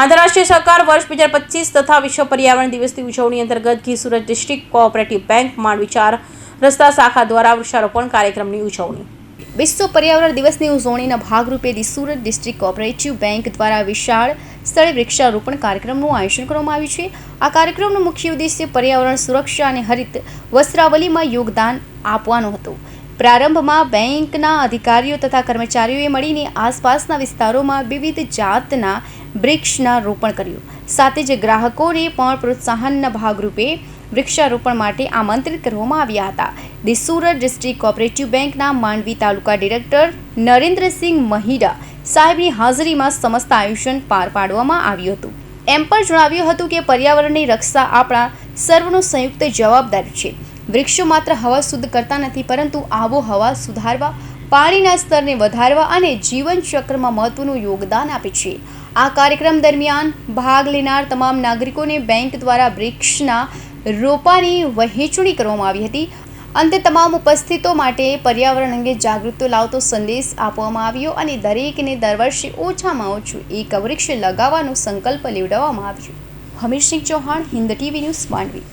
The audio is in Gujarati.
આંતરરાષ્ટ્રીય સહકાર વર્ષ બે હજાર પચીસ તથા વિશ્વ પર્યાવરણ દિવસની ઉજવણી અંતર્ગત ઘી સુરત ડિસ્ટ્રિક્ટ કોઓપરેટિવ બેંક, માંડ વિચાર રસ્તા શાખા દ્વારા વૃક્ષારોપણ કાર્યક્રમની ઉજવણી. વિશ્વ પર્યાવરણ દિવસની ઉજવણીના ભાગરૂપે દી સુરત ડિસ્ટ્રિક્ટ કોઓપરેટિવ બેંક દ્વારા વિશાળ સ્થળે વૃક્ષારોપણ કાર્યક્રમનું આયોજન કરવામાં આવ્યું છે. આ કાર્યક્રમનો મુખ્ય ઉદ્દેશ્ય પર્યાવરણ સુરક્ષા અને હરિત વસ્ત્રાવલીમાં યોગદાન આપવાનો હતો. પ્રારંભમાં બેંકના અધિકારીઓ તથા કર્મચારીઓએ મળીને આસપાસના વિસ્તારોમાં વિવિધ જાતના વૃક્ષના રોપણ કર્યું. સાથે જ ગ્રાહકોને પણ પ્રોત્સાહનના ભાગરૂપે વૃક્ષારોપણ માટે આમંત્રિત કરવામાં આવ્યા હતા. દી સુરત ડિસ્ટ્રિક્ટ કોઓપરેટિવ બેંકના માંડવી તાલુકા ડિરેક્ટર નરેન્દ્રસિંહ મહિડા સાહેબની હાજરીમાં સમસ્ત આયોજન પાર પાડવામાં આવ્યું હતું. એમ પણ જણાવ્યું હતું કે પર્યાવરણની રક્ષા આપણા સર્વનો સંયુક્ત જવાબદારી છે. વૃક્ષો માત્ર હવા શુદ્ધ કરતા નથી, પરંતુ આબોહવા સુધારવા, પાણીના સ્તરને વધારવા અને જીવન ચક્રમાં મહત્વનું યોગદાન આપે છે. આ કાર્યક્રમ દરમિયાન ભાગ લેનાર તમામ નાગરિકોને બેંક દ્વારા વૃક્ષના રોપાની વહેંચણી કરવામાં આવી હતી. અંતે તમામ ઉપસ્થિતો માટે પર્યાવરણ અંગે જાગૃતિ લાવતો સંદેશ આપવામાં આવ્યો અને દરેકને દર વર્ષે ઓછામાં ઓછું એક વૃક્ષ લગાવવાનો સંકલ્પ લેવડાવવામાં આવ્યો. Hamirsinh Chauhan, Hind TV news Mandvi.